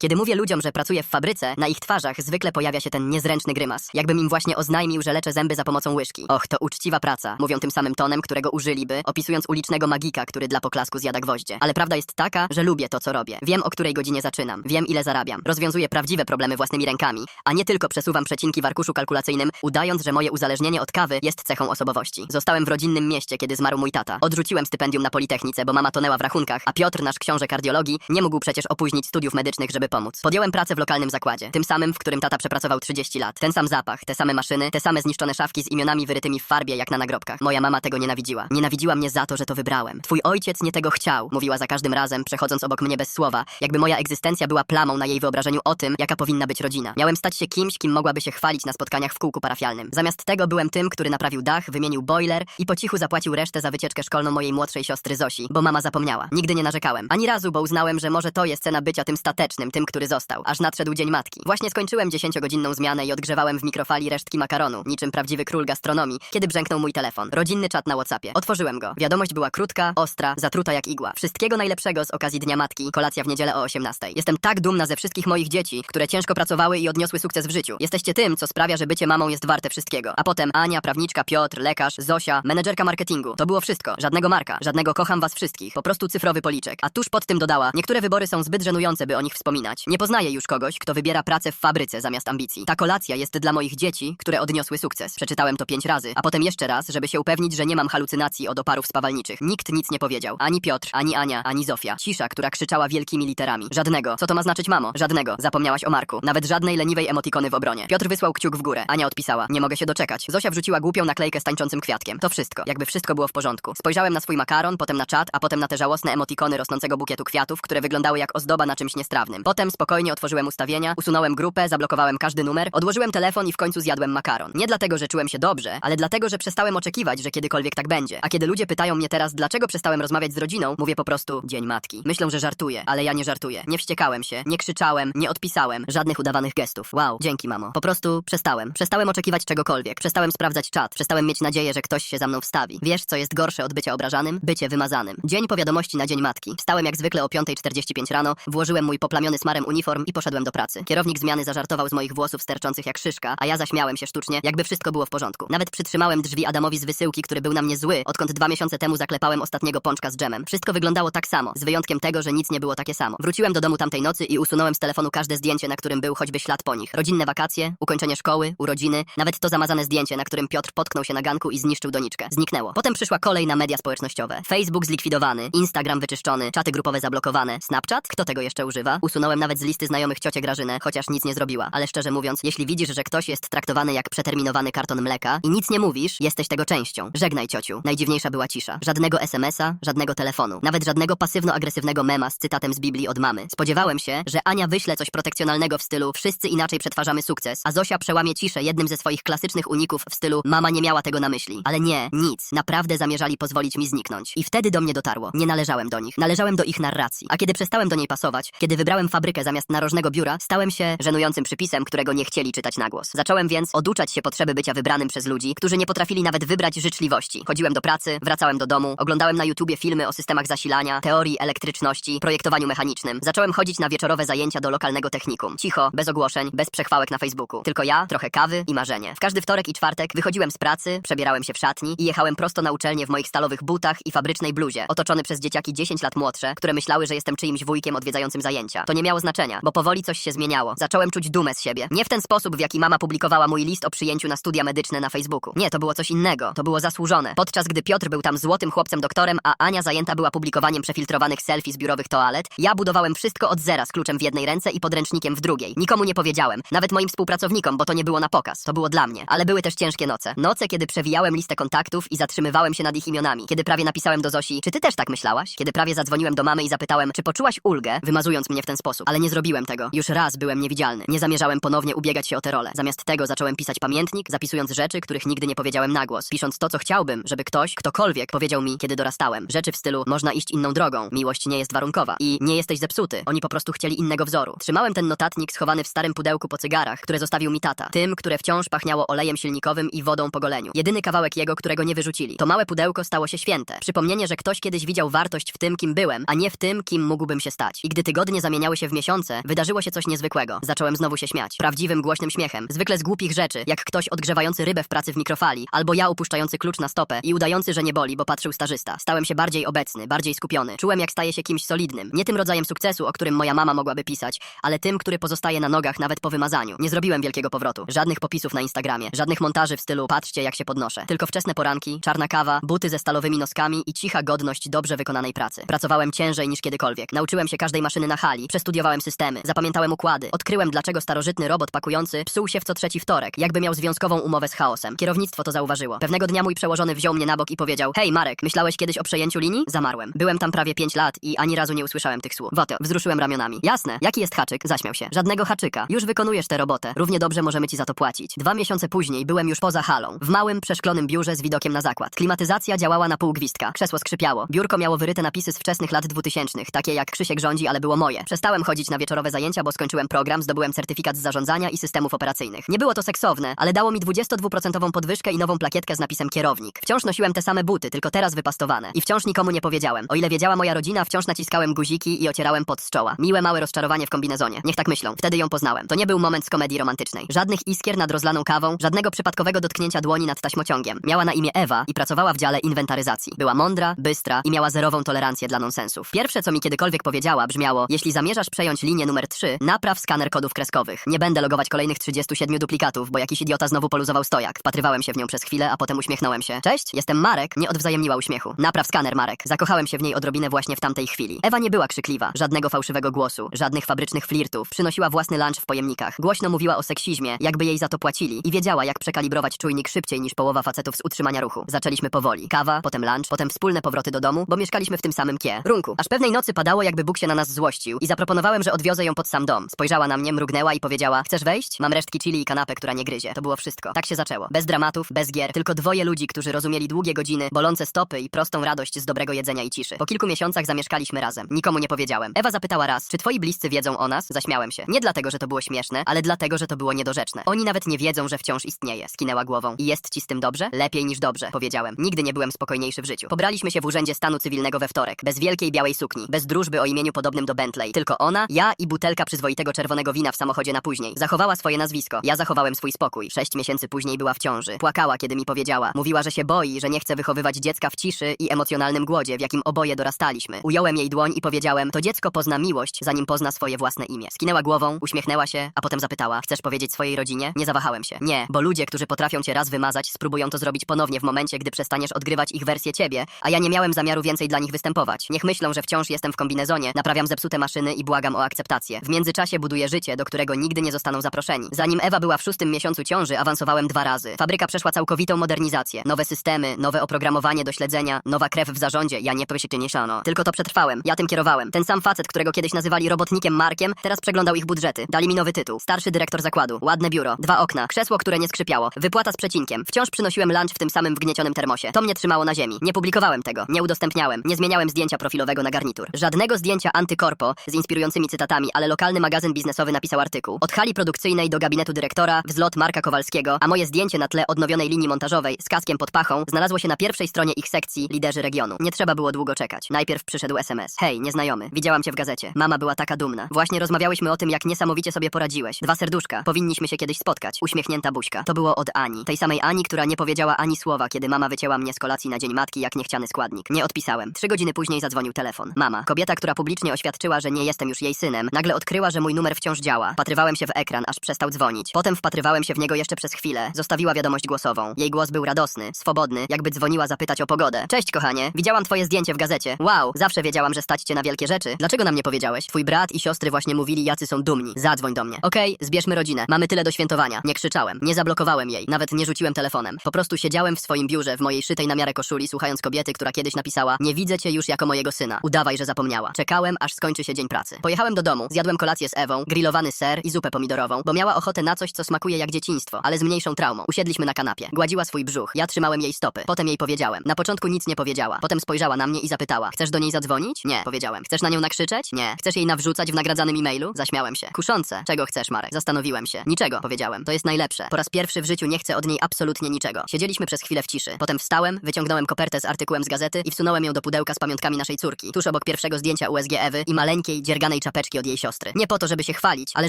Kiedy mówię ludziom, że pracuję w fabryce, na ich twarzach zwykle pojawia się ten niezręczny grymas. Jakbym im właśnie oznajmił, że leczę zęby za pomocą łyżki. Och, to uczciwa praca. Mówią tym samym tonem, którego użyliby, opisując ulicznego magika, który dla poklasku zjada gwoździe. Ale prawda jest taka, że lubię to, co robię. Wiem, o której godzinie zaczynam. Wiem, ile zarabiam. Rozwiązuję prawdziwe problemy własnymi rękami, a nie tylko przesuwam przecinki w arkuszu kalkulacyjnym, udając, że moje uzależnienie od kawy jest cechą osobowości. Zostałem w rodzinnym mieście, kiedy zmarł mój tata. Odrzuciłem stypendium na Politechnice, bo mama tonęła w rachunkach, a Piotr, nasz książę kardiologii, nie mógł przecież opóźnić studiów medycznych, żeby pomóc. Podjąłem pracę w lokalnym zakładzie, tym samym, w którym tata przepracował 30 lat. Ten sam zapach, te same maszyny, te same zniszczone szafki z imionami wyrytymi w farbie, jak na nagrobkach. Moja mama tego nienawidziła. Nienawidziła mnie za to, że to wybrałem. Twój ojciec nie tego chciał, mówiła za każdym razem, przechodząc obok mnie bez słowa, jakby moja egzystencja była plamą na jej wyobrażeniu o tym, jaka powinna być rodzina. Miałem stać się kimś, kim mogłaby się chwalić na spotkaniach w kółku parafialnym. Zamiast tego byłem tym, który naprawił dach, wymienił boiler i po cichu zapłacił resztę za wycieczkę szkolną mojej młodszej siostry Zosi, bo mama zapomniała. Nigdy nie narzekałem. Ani razu, bo uznałem, że może to jest cena bycia tym statecznym, tym, który został. Aż nadszedł dzień matki. Właśnie skończyłem dziesięciogodzinną zmianę i odgrzewałem w mikrofali resztki makaronu, niczym prawdziwy król gastronomii, kiedy brzęknął mój telefon. Rodzinny czat na Whatsappie. Otworzyłem go. Wiadomość była krótka, ostra, zatruta jak igła. Wszystkiego najlepszego z okazji Dnia Matki. Kolacja w niedzielę o 18. Jestem tak dumna ze wszystkich moich dzieci, które ciężko pracowały i odniosły sukces w życiu. Jesteście tym, co sprawia, że bycie mamą jest warte wszystkiego. A potem Ania, prawniczka, Piotr, lekarz, Zosia, menedżerka marketingu. To było wszystko. Żadnego marka, żadnego kocham was wszystkich. Po prostu cyfrowy policzek. A tuż pod tym dodała: Niektóre wybory są zbyt żenujące, by o nich wspominać. Nie poznaję już kogoś, kto wybiera pracę w fabryce zamiast ambicji. Ta kolacja jest dla moich dzieci, które odniosły sukces. Przeczytałem to pięć razy, a potem jeszcze raz, żeby się upewnić, że nie mam halucynacji od oparów spawalniczych. Nikt nic nie powiedział. Ani Piotr, ani Ania, ani Zofia. Cisza, która krzyczała wielkimi literami. Żadnego. Co to ma znaczyć, mamo? Żadnego. Zapomniałaś o Marku. Nawet żadnej leniwej emotikony w obronie. Piotr wysłał kciuk w górę. Ania odpisała. Nie mogę się doczekać. Zosia wrzuciła głupią naklejkę z tańczącym kwiatkiem. To wszystko. Jakby wszystko było w porządku. Spojrzałem na swój makaron, potem na czat, a potem na te żałosne emotikony rosnącego bukietu kwiatów, które wyglądały jak ozdoba na czymś niestrawnym. Potem spokojnie otworzyłem ustawienia, usunąłem grupę, zablokowałem każdy numer, odłożyłem telefon i w końcu zjadłem makaron. Nie dlatego, że czułem się dobrze, ale dlatego, że przestałem oczekiwać, że kiedykolwiek tak będzie. A kiedy ludzie pytają mnie teraz, dlaczego przestałem rozmawiać z rodziną, mówię po prostu Dzień Matki. Myślą, że żartuję, ale ja nie żartuję. Nie wściekałem się, nie krzyczałem, nie odpisałem, żadnych udawanych gestów. Wow, dzięki mamo. Po prostu przestałem. Przestałem oczekiwać czegokolwiek. Przestałem sprawdzać czat. Przestałem mieć nadzieję, że ktoś się za mną wstawi. Wiesz, co jest gorsze od bycia obrażanym? Bycie wymazanym. Dzień po na Dzień Matki. Wstałem jak zwykle o 5.45 rano, włożyłem mój poplamiony smarem uniform i poszedłem do pracy. Kierownik zmiany zażartował z moich włosów sterczących jak szyszka, a ja zaśmiałem się sztucznie, jakby wszystko było w porządku. Nawet przytrzymałem drzwi Adamowi z wysyłki, który był na mnie zły, odkąd dwa miesiące temu zaklepałem ostatniego pączka z dżemem. Wszystko wyglądało tak samo, z wyjątkiem tego, że nic nie było takie samo. Wróciłem do domu tamtej nocy i usunąłem z telefonu każde zdjęcie, na którym był choćby ślad po nich. Rodzinne wakacje, ukończenie szkoły, urodziny, nawet to zamazane zdjęcie, na którym Piotr potknął się na ganku i zniszczył doniczkę. Zniknęło. Potem przyszła kolej na media społecznościowe. Facebook zlikwidowany, Instagram wyczyszczony, czaty grupowe zablokowane, Snapchat? Kto tego jeszcze używa? Nawet z listy znajomych ciocię Grażynę, chociaż nic nie zrobiła. Ale szczerze mówiąc, jeśli widzisz, że ktoś jest traktowany jak przeterminowany karton mleka i nic nie mówisz, jesteś tego częścią. Żegnaj ciociu. Najdziwniejsza była cisza. Żadnego SMS-a, żadnego telefonu. Nawet żadnego pasywno-agresywnego mema z cytatem z Biblii od mamy. Spodziewałem się, że Ania wyśle coś protekcjonalnego w stylu wszyscy inaczej przetwarzamy sukces, a Zosia przełamie ciszę jednym ze swoich klasycznych uników w stylu mama nie miała tego na myśli. Ale nie, nic. Naprawdę zamierzali pozwolić mi zniknąć. I wtedy do mnie dotarło. Nie należałem do nich. Należałem do ich narracji. A kiedy przestałem do niej pasować, kiedy wybrałem fabrykę zamiast narożnego biura, stałem się żenującym przypisem, którego nie chcieli czytać na głos. Zacząłem więc oduczać się potrzeby bycia wybranym przez ludzi, którzy nie potrafili nawet wybrać życzliwości. Chodziłem do pracy, wracałem do domu, oglądałem na YouTubie filmy o systemach zasilania, teorii elektryczności, projektowaniu mechanicznym. Zacząłem chodzić na wieczorowe zajęcia do lokalnego technikum. Cicho, bez ogłoszeń, bez przechwałek na Facebooku. Tylko ja, trochę kawy i marzenie. W każdy wtorek i czwartek wychodziłem z pracy, przebierałem się w szatni i jechałem prosto na uczelnię w moich stalowych butach i fabrycznej bluzie, otoczony przez dzieciaki 10 lat młodsze, które myślały, że jestem czyimś wujkiem odwiedzającym zajęcia. To nie miało znaczenia, bo powoli coś się zmieniało. Zacząłem czuć dumę z siebie. Nie w ten sposób, w jaki mama publikowała mój list o przyjęciu na studia medyczne na Facebooku. Nie, to było coś innego. To było zasłużone. Podczas gdy Piotr był tam złotym chłopcem doktorem, a Ania zajęta była publikowaniem przefiltrowanych selfie z biurowych toalet, ja budowałem wszystko od zera z kluczem w jednej ręce i podręcznikiem w drugiej. Nikomu nie powiedziałem, nawet moim współpracownikom, bo to nie było na pokaz. To było dla mnie. Ale były też ciężkie noce. Noce, kiedy przewijałem listę kontaktów i zatrzymywałem się nad ich imionami. Kiedy prawie napisałem do Zosi, czy ty też tak myślałaś? Kiedy prawie zadzwoniłem do mamy i zapytałem, czy poczułaś ulgę, wymazując mnie w ten sposób. Ale nie zrobiłem tego. Już raz byłem niewidzialny. Nie zamierzałem ponownie ubiegać się o tę rolę. Zamiast tego zacząłem pisać pamiętnik, zapisując rzeczy, których nigdy nie powiedziałem na głos. Pisząc to, co chciałbym, żeby ktoś, ktokolwiek powiedział mi, kiedy dorastałem. Rzeczy w stylu, można iść inną drogą, miłość nie jest warunkowa i nie jesteś zepsuty. Oni po prostu chcieli innego wzoru. Trzymałem ten notatnik schowany w starym pudełku po cygarach, które zostawił mi tata. Tym, które wciąż pachniało olejem silnikowym i wodą po goleniu. Jedyny kawałek jego, którego nie wyrzucili. To małe pudełko stało się święte. Przypomnienie, że ktoś kiedyś widział wartość w tym, kim byłem, a nie w tym, kim mógłbym się stać. I gdy tygodnie zamieniały się w miesiące, wydarzyło się coś niezwykłego. Zacząłem znowu się śmiać. Prawdziwym, głośnym śmiechem. Zwykle z głupich rzeczy, jak ktoś odgrzewający rybę w pracy w mikrofali, albo ja upuszczający klucz na stopę i udający, że nie boli, bo patrzył stażysta. Stałem się bardziej obecny, bardziej skupiony. Czułem, jak staję się kimś solidnym. Nie tym rodzajem sukcesu, o którym moja mama mogłaby pisać, ale tym, który pozostaje na nogach nawet po wymazaniu. Nie zrobiłem wielkiego powrotu. Żadnych popisów na Instagramie, żadnych montaży w stylu patrzcie, jak się podnoszę. Tylko wczesne poranki, czarna kawa, buty ze stalowymi noskami i cicha godność dobrze wykonanej pracy. Pracowałem ciężej niż kiedykolwiek. Nauczyłem się każdej maszyny na hali, przestudiowałem systemy, zapamiętałem układy, odkryłem, dlaczego starożytny robot pakujący psuł się w co trzeci wtorek, jakby miał związkową umowę z chaosem. Kierownictwo to zauważyło. Pewnego dnia mój przełożony wziął mnie na bok i powiedział: Hej, Marek, myślałeś kiedyś o przejęciu linii? Zamarłem. Byłem tam prawie pięć lat i ani razu nie usłyszałem tych słów. Woto, wzruszyłem ramionami. Jasne, jaki jest haczyk? Zaśmiał się. Żadnego haczyka. Już wykonujesz tę robotę. Równie dobrze możemy ci za to płacić. Dwa miesiące później byłem już poza halą, w małym, przeszklonym biurze z widokiem na zakład. Klimatyzacja działała na pół gwizdka. Krzesło skrzypiało. Biurko miało wyryte napisy z wczesnych lat dwutysięcznych, takie jak Krzysiek rządzi, ale było moje. Przestałem chodzić na wieczorowe zajęcia, bo skończyłem program, zdobyłem certyfikat z zarządzania i systemów operacyjnych. Nie było to seksowne, ale dało mi 22% podwyżkę i nową plakietkę z napisem kierownik. Wciąż nosiłem te same buty, tylko teraz wypastowane. I wciąż nikomu nie powiedziałem. O ile wiedziała moja rodzina, wciąż naciskałem guziki i ocierałem pot z czoła. Miłe małe rozczarowanie w kombinezonie. Niech tak myślą. Wtedy ją poznałem. To nie był moment z komedii romantycznej. Żadnych iskier nad rozlaną kawą, żadnego przypadkowego dotknięcia dłoni nad taśmociągiem. Miała na imię Ewa i pracowała w dziale inwentaryzacji. Była mądra, bystra i miała zerową tolerancję dla nonsensów. Pierwsze, co mi kiedykolwiek powiedziała, brzmiało: Jeśli zamierzasz przejąć linię numer 3, napraw skaner kodów kreskowych. Nie będę logować kolejnych 37 duplikatów, bo jakiś idiota znowu poluzował stojak. Wpatrywałem się w nią przez chwilę, a potem uśmiechnąłem się. Cześć, jestem Marek. Nie odwzajemniła uśmiechu. Napraw skaner, Marek. Zakochałem się w niej odrobinę właśnie w tamtej chwili. Ewa nie była krzykliwa, żadnego fałszywego głosu, żadnych fabrycznych flirtów. Przynosiła własny lunch w pojemnikach. Głośno mówiła o seksizmie, jakby jej za to płacili i wiedziała, jak przekalibrować czujnik szybciej niż połowa facetów z utrzymania ruchu. Zaczęliśmy powoli. Kawa, potem lunch, potem wspólne powroty do domu, bo mieszkaliśmy w tym samym kie. Runku. Aż pewnej nocy padało, jakby Bóg się na nas złościł i zaproponowałem, że odwiozę ją pod sam dom. Spojrzała na mnie, mrugnęła i powiedziała: Chcesz wejść? Mam resztki chili i kanapę, która nie gryzie. To było wszystko. Tak się zaczęło. Bez dramatów, bez gier, tylko dwoje ludzi, którzy rozumieli długie godziny, bolące stopy i prostą radość z dobrego jedzenia i ciszy. Po kilku miesiącach zamieszkaliśmy razem. Nikomu nie powiedziałem. Ewa zapytała raz, czy twoi bliscy wiedzą o nas? Zaśmiałem się. Nie dlatego, że to było śmieszne, ale dlatego, że to było niedorzeczne. Oni nawet nie wiedzą, że wciąż istnieje. Skinęła głową. I jest ci z tym dobrze? Lepiej niż dobrze, powiedziałem. Nigdy nie byłem spokojniejszy w życiu. Pobraliśmy się w urzędzie stanu cywilnego we wtorek. Bez wielkiej białej sukni. Bez drużby o imieniu podobnym do Bentley. Tylko ona, ja i butelka przyzwoitego czerwonego wina w samochodzie na później. Zachowała swoje nazwisko. Ja zachowałem swój spokój. Sześć miesięcy później była w ciąży. Płakała, kiedy mi powiedziała. Mówiła, że się boi, że nie chce wychowywać dziecka w ciszy i emocjonalnym głodzie, w jakim oboje dorastaliśmy. Ująłem jej dłoń i powiedziałem, to dziecko pozna miłość, zanim pozna swoje własne imię. Skinęła głową, uśmiechnęła się, a potem zapytała, chcesz powiedzieć swojej rodzinie? Nie zawahałem się. Nie, bo ludzie, którzy potrafią cię raz wymazać, spróbują to zrobić ponownie w momencie, gdy przestaniesz odgrywać ich wersję ciebie, a ja nie miałem zamiaru więcej dla nich występować. Niech myślą, że wciąż jestem w kombinezonie, naprawiam zepsute maszyny i błagam o akceptację. W międzyczasie buduję życie, do którego nigdy nie zostaną zaproszeni. Zanim Ewa była w szóstym miesiącu ciąży, awansowałem dwa razy. Fabryka przeszła całkowitą modernizację. Nowe systemy, nowe oprogramowanie do śledzenia, nowa krew w zarządzie. Ja nie szano. Tylko to przetrwałem. Ja tym kierowałem. Ten sam facet, którego kiedyś nazywali robotnikiem Markiem, teraz przeglądał ich budżety. Dali mi nowy tytuł. Starszy dyrektor zakładu. Ładne biuro. Dwa okna. Krzesło, które nie skrzypiało. Wypłata z przecinkiem. Wciąż przynosiłem lunch w tym samym wgniecionym termosie. To mnie trzymało na ziemi. Nie publikowałem tego. Nie udostępniałem. Nie zmieniałem zdjęcia profilowego na garnitur. Żadnego zdjęcia antykorpo z inspirującymi cytatami, ale lokalny magazyn biznesowy napisał artykuł. Od hali produkcyjnej do gabinetu dyrektora, wzlot Marka Kowalskiego, a moje zdjęcie na tle odnowionej linii montażowej z kaskiem pod pachą znalazło się na pierwszej stronie ich sekcji liderzy regionu. Nie trzeba było długo czekać. Najpierw przyszedł SMS. Hej, nieznajomy. Widziałam cię w gazecie. Mama była taka dumna. Właśnie rozmawiałyśmy o tym, jak niesamowicie sobie poradziłeś. Dwa serduszka. Powinniśmy się kiedyś spotkać. Uśmiechnięta buźka. To było od Ani. Tej samej Ani, która nie powiedziała ani słowa, kiedy mama wycięła mnie z kolacji na dzień matki jak niechciany składnik. Nie odpisałem. Trzy godziny później zadzwonił telefon. Mama. Kobieta, która publicznie oświadczyła, że nie jestem już jej synem, nagle odkryła, że mój numer wciąż działa. Patrywałem się w ekran, aż przestał dzwonić. Potem wpatrywałem się w niego jeszcze przez chwilę. Zostawiła wiadomość głosową. Jej głos był radosny, swobodny, jakby dzwoniła zapytać o pogodę. Cześć, kochanie. Widziałam twoje zdjęcie w gazecie. Wow, zawsze wiedziałam, że stać cię na wielkie rzeczy. Dlaczego nam nie powiedziałeś? Twój brat i siostry właśnie mówili, jacy są dumni. Zadzwoń do mnie. Okej, zbierzmy rodzinę. Mamy tyle do świętowania. Nie krzyczałem, nie zablokowałem jej, nawet nie rzuciłem telefonem. Po prostu siedziałem w swoim biurze w mojej szytej na miarę koszuli, słuchając kobiety, która kiedyś napisała: Nie widzę cię już jako mojego syna. Udawaj, że zapomniała. Czekałem, aż skończy się dzień pracy. Pojechałem do domu, zjadłem kolację z Ewą, grillowany ser i zupę pomidorową, bo miała ochotę na coś, co smakuje jak dzieciństwo, ale z mniejszą traumą. Usiedliśmy na kanapie. Gładziła swój brzuch. Ja trzymałem jej stopy. Potem jej powiedziałem. Na początku nic nie powiedziała. Potem spojrzała na mnie i zapytała: Chcesz do niej zadzwonić? Nie, powiedziałem. Chcesz na nią nakrzyczeć? Nie. Chcesz jej nawrzucać w nagradzanym e-mailu? Zaśmiałem się. Kuszące. Czego chcesz, Marek? Zastanowiłem się. Niczego, powiedziałem. To jest najlepsze. Po raz pierwszy w życiu nie chcę od niej absolutnie niczego. Siedzieliśmy przez chwilę w ciszy. Potem wstałem, wyciągnąłem kopertę z artykułem z gazety i wsunąłem ją do pudełka z pamiątkami naszej córki. Tuż obok pierwszego zdjęcia USG Ewy i maleńkiej, dzierganej czerwonej czapeczki od jej siostry. Nie po to, żeby się chwalić, ale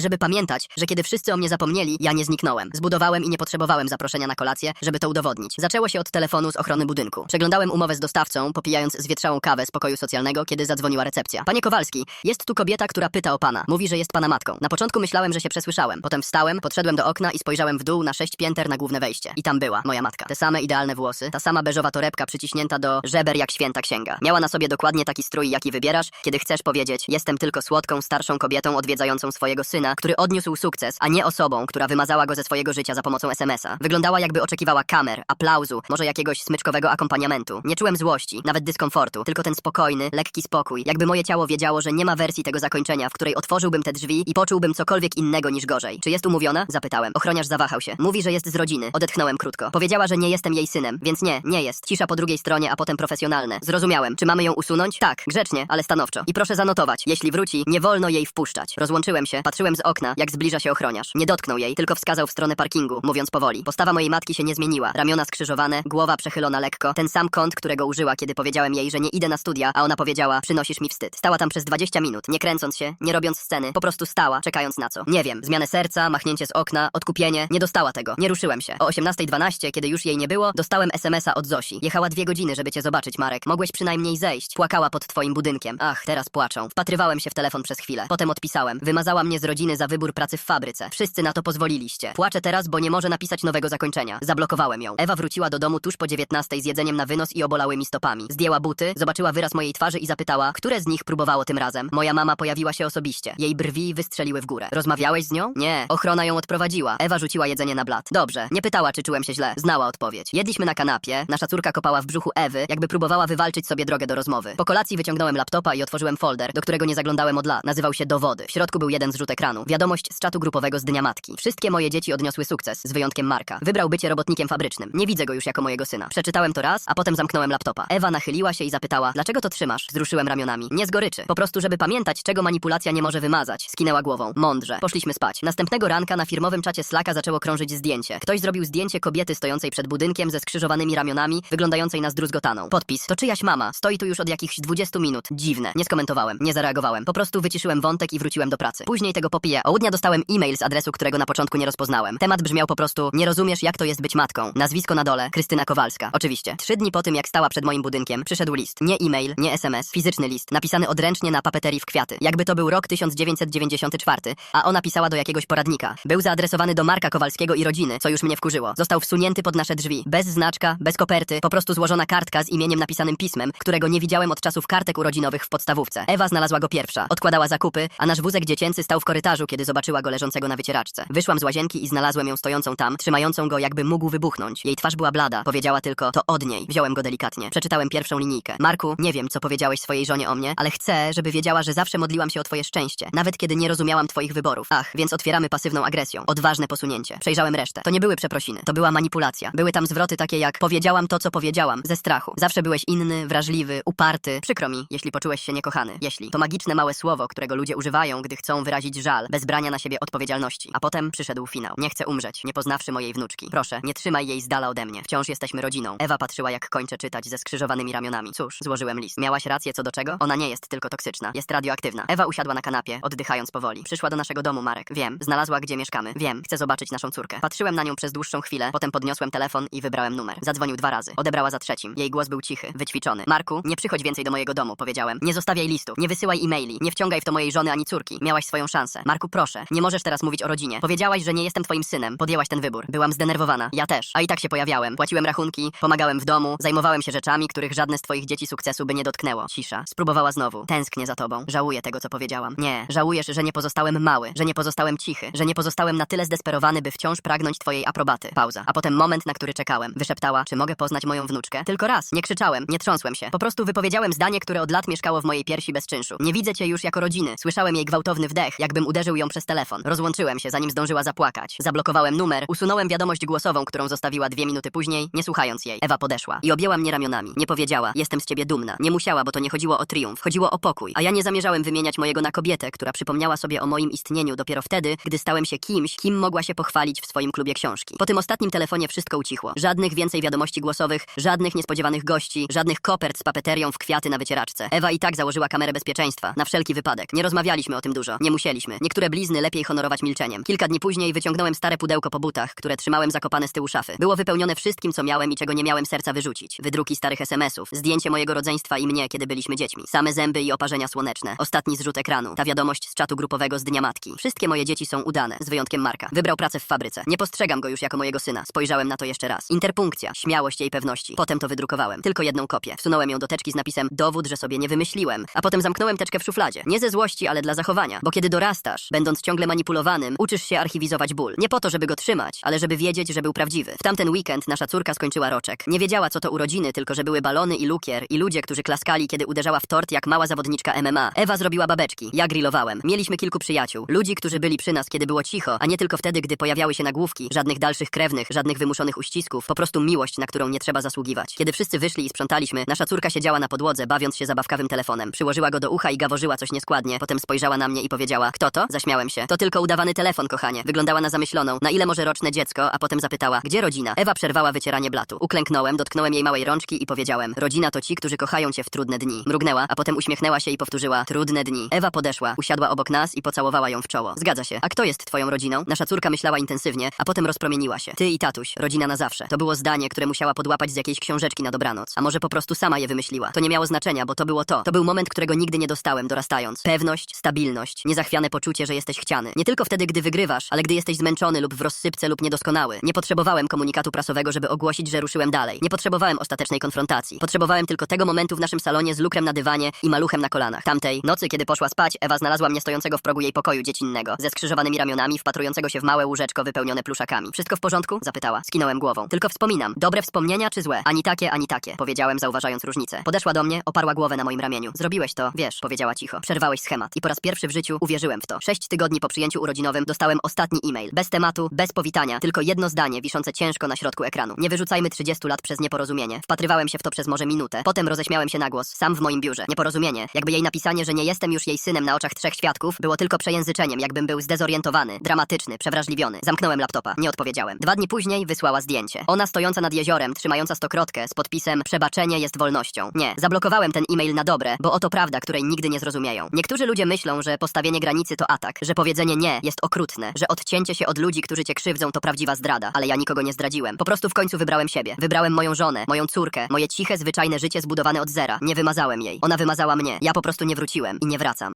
żeby pamiętać, że kiedy wszyscy o mnie zapomnieli, ja nie zniknąłem. Zbudowałem i nie potrzebowałem zaproszenia na kolację, żeby to udowodnić. Zaczęło się od telefonu z ochrony budynku. Przeglądałem umowę z dostawcą, popijając zwietrzałą kawę z pokoju socjalnego, kiedy zadzwoniła recepcja. Panie Kowalski, jest tu kobieta, która pyta o pana. Mówi, że jest pana matką. Na początku myślałem, że się przesłyszałem. Potem wstałem, podszedłem do okna i spojrzałem w dół na sześć pięter na główne wejście. I tam była moja matka. Te same idealne włosy, ta sama beżowa torebka przyciśnięta do żeber jak święta księga. Miała na sobie dokładnie taki strój, jaki wybierasz, kiedy chcesz powiedzieć: Jestem tylko słodką, starszą kobietą odwiedzającą swojego syna, który odniósł sukces, a nie osobą, która wymazała go ze swojego życia za pomocą SMS-a. Wyglądała jakby oczekiwała kamer, aplauzu, może jakiegoś smyczkowego akompaniamentu. Nie czułem złości, nawet dyskomfortu, tylko ten spokojny, lekki spokój. Jakby moje ciało wiedziało, że nie ma wersji tego zakończenia, w której otworzyłbym te drzwi i poczułbym cokolwiek innego niż gorzej. Czy jest umówiona? Zapytałem. Ochroniarz zawahał się. Mówi, że jest z rodziny. Odetchnąłem krótko. Powiedziała, że nie jestem jej synem, więc nie, nie jest. Cisza po drugiej stronie, a potem profesjonalne. Zrozumiałem. Czy mamy ją usunąć? Tak, grzecznie, ale stanowczo. I proszę zanotować. Jeśli wróci, nie wolno jej wpuszczać. Rozłączyłem się, patrzyłem z okna, jak zbliża się ochroniarz. Nie dotknął jej, tylko wskazał w stronę parkingu, mówiąc powoli. Postawa mojej matki się nie zmieniła. Ramiona skrzyżowane, głowa przechylona lekko. Ten sam kąt, którego użyła, kiedy powiedziałem jej, że nie idę na studia, a ona powiedziała, przynosisz mi wstyd. Stała tam przez 20 minut, nie kręcąc się, nie robiąc sceny, po prostu stała, czekając na co. Nie wiem, zmianę serca, machnięcie z okna, odkupienie, nie dostała tego. Nie ruszyłem się. O 18.12, kiedy już jej nie było, dostałem SMS-a od Zosi. Jechała dwie godziny, żeby cię zobaczyć, Marek. Mogłeś przynajmniej zejść. Płakała pod twoim budynkiem. Ach, teraz płaczą. Wpatrywałem się w telefon przez chwilę. Potem odpisałem. Wymazała mnie z rodziny za wybór pracy w fabryce. Wszyscy na to pozwoliliście. Płaczę teraz, bo nie może napisać nowego zakończenia. Zablokowałem ją. Ewa wróciła do domu tuż po 19 z jedzeniem na wynos i obolałymi stopami. Zdjęła buty, zobaczyła wyraz mojej twarzy i zapytała, które z nich próbowało tym razem. Moja mama pojawiła się osobiście. Jej brwi wystrzeliły w górę. Rozmawiałeś z nią? Nie. Ochrona ją odprowadziła. Ewa rzuciła jedzenie na blat. Dobrze. Nie pytała, czy czułem się źle. Znała odpowiedź. Jedliśmy na kanapie. Nasza córka kopała w brzuchu Ewy, jakby próbowała wywalczyć sobie drogę do rozmowy. Po kolacji wyciągnąłem laptopa i otworzyłem folder, do którego nie zaglądałem od. Nazywał się Dowody. W środku był jeden zrzut ekranu. Wiadomość z czatu grupowego z Dnia Matki. Wszystkie moje dzieci odniosły sukces, z wyjątkiem Marka. Wybrał bycie robotnikiem fabrycznym. Nie widzę go już jako mojego syna. Przeczytałem to raz, a potem zamknąłem laptopa. Ewa nachyliła się i zapytała, dlaczego to trzymasz? Wzruszyłem ramionami. Nie z goryczy. Po prostu, żeby pamiętać, czego manipulacja nie może wymazać. Skinęła głową. Mądrze. Poszliśmy spać. Następnego ranka na firmowym czacie Slacka zaczęło krążyć zdjęcie. Ktoś zrobił zdjęcie kobiety stojącej przed budynkiem ze skrzyżowanymi ramionami, wyglądającej na zdruzgotaną. Podpis. To czyjaś mama. Stoi tu już od jakichś 20 minut. Dziwne. Nie skomentowałem. Nie zareagowałem. Po prostu wyciszyłem wątek i wróciłem do pracy. Później tego popiję. O dnia dostałem e-mail z adresu, którego na początku nie rozpoznałem. Temat brzmiał po prostu Nie rozumiesz, jak to jest być matką. Nazwisko na dole. Krystyna Kowalska. Oczywiście. Trzy dni po tym, jak stała przed moim budynkiem, przyszedł list. Nie e-mail, nie SMS, fizyczny list, napisany odręcznie na papeterii w kwiaty. Jakby to był rok 1994, a ona pisała do jakiegoś poradnika. Był zaadresowany do Marka Kowalskiego i rodziny, co już mnie wkurzyło. Został wsunięty pod nasze drzwi. Bez znaczka, bez koperty, po prostu złożona kartka z imieniem napisanym pismem, którego nie widziałem od czasów kartek urodzinowych w podstawówce. Ewa znalazła go pierwsza. Odkładała zakupy, a nasz wózek dziecięcy stał w korytarzu, kiedy zobaczyła go leżącego na wycieraczce. Wyszłam z łazienki i znalazłem ją stojącą tam, trzymającą go jakby mógł wybuchnąć. Jej twarz była blada. Powiedziała tylko, to od niej. Wziąłem go delikatnie. Przeczytałem pierwszą linijkę. Marku, nie wiem, co powiedziałeś swojej żonie o mnie, ale chcę, żeby wiedziała, że zawsze modliłam się o twoje szczęście, nawet kiedy nie rozumiałam twoich wyborów. Ach, więc otwieramy pasywną agresją. Odważne posunięcie. Przejrzałem resztę. To nie były przeprosiny. To była manipulacja. Były tam zwroty takie jak powiedziałam to, co powiedziałam, ze strachu. Zawsze byłeś inny, wrażliwy, uparty. Przykro mi, jeśli poczułeś się niekochany. Jeśli. To magiczne małe słowo, którego ludzie używają, gdy chcą wyrazić żal, bez brania na siebie odpowiedzialności. A potem przyszedł finał. Nie chcę umrzeć, nie poznawszy mojej wnuczki. Proszę, nie trzymaj jej z dala ode mnie. Wciąż jesteśmy rodziną. Ewa patrzyła, jak kończę czytać ze skrzyżowanymi ramionami. Cóż, złożyłem list. Miałaś rację co do czego? Ona nie jest tylko toksyczna. Jest radioaktywna. Ewa usiadła na kanapie, oddychając powoli. Przyszła do naszego domu, Marek. Wiem. Znalazła, gdzie mieszkamy. Wiem. Chcę zobaczyć naszą córkę. Patrzyłem na nią przez dłuższą chwilę, potem podniosłem telefon i wybrałem numer. Zadzwonił dwa razy. Odebrała za trzecim. Jej głos był cichy, wyćwiczony. Marku, nie przychodź więcej do mojego domu, powiedziałem. Nie zostawiaj nie wysyłaj e-maili, nie wciągaj w to mojej żony ani córki. Miałaś swoją szansę. Marku, proszę, nie możesz teraz mówić o rodzinie. Powiedziałaś, że nie jestem twoim synem. Podjęłaś ten wybór. Byłam zdenerwowana. Ja też. A i tak się pojawiałem. Płaciłem rachunki, pomagałem w domu, zajmowałem się rzeczami, których żadne z twoich dzieci sukcesu by nie dotknęło. Cisza. Spróbowała znowu. Tęsknię za tobą. Żałuję tego, co powiedziałam. Nie. Żałujesz, że nie pozostałem mały, że nie pozostałem cichy, że nie pozostałem na tyle zdesperowany, by wciąż pragnąć twojej aprobaty. Pauza. A potem moment, na który czekałem. Wyszeptała, czy mogę poznać moją wnuczkę? Tylko raz. Nie krzyczałem, nie trząsłem się. Po prostu wypowiedziałem zdanie, które od lat mieszkało w mojej piersi bez czynszu. Nie widzę cię już jako rodziny. Słyszałem jej gwałtowny wdech, jakbym uderzył ją przez telefon. Rozłączyłem się, zanim zdążyła zapłakać. Zablokowałem numer, usunąłem wiadomość głosową, którą zostawiła dwie minuty później, nie słuchając jej. Ewa podeszła i objęła mnie ramionami. Nie powiedziała, jestem z ciebie dumna. Nie musiała, bo to nie chodziło o triumf, chodziło o pokój. A ja nie zamierzałem wymieniać mojego na kobietę, która przypomniała sobie o moim istnieniu dopiero wtedy, gdy stałem się kimś, kim mogła się pochwalić w swoim klubie książki. Po tym ostatnim telefonie wszystko ucichło. Żadnych więcej wiadomości głosowych, żadnych niespodziewanych gości, żadnych kopert z papeterią w kwiaty na wycieraczce. Ewa i tak założyła kamerę bezpieczeństwa, na wszelki. Wypadek. Nie rozmawialiśmy o tym dużo. Nie musieliśmy. Niektóre blizny lepiej honorować milczeniem. Kilka dni później wyciągnąłem stare pudełko po butach, które trzymałem zakopane z tyłu szafy. Było wypełnione wszystkim, co miałem i czego nie miałem serca wyrzucić. Wydruki starych SMS-ów, zdjęcie mojego rodzeństwa i mnie, kiedy byliśmy dziećmi. Same zęby i oparzenia słoneczne. Ostatni zrzut ekranu. Ta wiadomość z czatu grupowego z Dnia Matki. Wszystkie moje dzieci są udane, z wyjątkiem Marka. Wybrał pracę w fabryce. Nie postrzegam go już jako mojego syna. Spojrzałem na to jeszcze raz. Interpunkcja, śmiałość jej pewności. Potem to wydrukowałem. Tylko jedną kopię. Wsunąłem ją do teczki z napisem dowód, że sobie nie wymyśliłem. A potem zamknąłem teczkę w szufladzie. Nie ze złości, ale dla zachowania. Bo kiedy dorastasz, będąc ciągle manipulowanym, uczysz się archiwizować ból. Nie po to, żeby go trzymać, ale żeby wiedzieć, że był prawdziwy. W tamten weekend nasza córka skończyła roczek. Nie wiedziała, co to urodziny, tylko że były balony i lukier i ludzie, którzy klaskali, kiedy uderzała w tort jak mała zawodniczka MMA. Ewa zrobiła babeczki. Ja grillowałem. Mieliśmy kilku przyjaciół. Ludzi, którzy byli przy nas, kiedy było cicho, a nie tylko wtedy, gdy pojawiały się nagłówki. Żadnych dalszych krewnych, żadnych wymuszonych uścisków. Po prostu miłość, na którą nie trzeba zasługiwać. Kiedy wszyscy wyszli i sprzątaliśmy, nasza córka siedziała na podłodze, bawiąc się zabawkawym telefonem. Przyłożyła go do ucha i gaworzyła coś nieskładnie. Potem spojrzała na mnie i powiedziała: Kto to? Zaśmiałem się. To tylko udawany telefon, kochanie. Wyglądała na zamyśloną. Na ile może roczne dziecko, a potem zapytała: Gdzie rodzina? Ewa przerwała wycieranie blatu. Uklęknąłem, dotknąłem jej małej rączki i powiedziałem: Rodzina to ci, którzy kochają cię w trudne dni. Mrugnęła, a potem uśmiechnęła się i powtórzyła: Trudne dni. Ewa podeszła, usiadła obok nas i pocałowała ją w czoło. Zgadza się. A kto jest twoją rodziną? Nasza córka myślała intensywnie, a potem rozpromieniła się. Ty i tatuś, rodzina na zawsze. To było zdanie, które musiała podłapać z jakiejś książeczki na dobranoc. A może po prostu sama je wymyśliła. To nie miało znaczenia, bo to było to. To był moment, którego nigdy nie dostałem dorastając. Pewność, stabilność, niezachwiane poczucie, że jesteś chciany. Nie tylko wtedy, gdy wygrywasz, ale gdy jesteś zmęczony lub w rozsypce lub niedoskonały. Nie potrzebowałem komunikatu prasowego, żeby ogłosić, że ruszyłem dalej. Nie potrzebowałem ostatecznej konfrontacji. Potrzebowałem tylko tego momentu w naszym salonie z lukrem na dywanie i maluchem na kolanach. Tamtej nocy, kiedy poszła spać, Ewa znalazła mnie stojącego w progu jej pokoju dziecinnego, ze skrzyżowanymi ramionami, wpatrującego się w małe łóżeczko wypełnione pluszakami. Wszystko w porządku? Zapytała. Skinąłem głową. Tylko wspominam. Dobre wspomnienia czy złe? Ani takie, ani takie. Powiedziałem, zauważając różnicę. Podeszła do mnie, oparła głowę na moim ramieniu. Zrobiłeś to, wiesz, powiedziała cicho. Przerwałeś schemat. I po raz pierwszy w życiu uwierzyłem w to. Sześć tygodni po przyjęciu urodzinowym dostałem ostatni e-mail. Bez tematu, bez powitania, tylko jedno zdanie wiszące ciężko na środku ekranu. Nie wyrzucajmy 30 lat przez nieporozumienie. Wpatrywałem się w to przez może minutę. Potem roześmiałem się na głos, sam w moim biurze. Nieporozumienie. Jakby jej napisanie, że nie jestem już jej synem na oczach trzech świadków, było tylko przejęzyczeniem, jakbym był zdezorientowany, dramatyczny, przewrażliwiony. Zamknąłem laptopa. Nie odpowiedziałem. Dwa dni później wysłała zdjęcie. Ona stojąca nad jeziorem, trzymająca stokrotkę z podpisem Przebaczenie jest wolnością. Nie, zablokowałem ten e-mail na dobre, bo oto prawda, której nigdy nie zrozumieją. Niektórzy ludzie myślą, że postawienie granicy to atak, że powiedzenie nie jest okrutne, że odcięcie się od ludzi, którzy cię krzywdzą, to prawdziwa zdrada. Ale ja nikogo nie zdradziłem. Po prostu w końcu wybrałem siebie. Wybrałem moją żonę, moją córkę, moje ciche, zwyczajne życie zbudowane od zera. Nie wymazałem jej. Ona wymazała mnie. Ja po prostu nie wróciłem i nie wracam.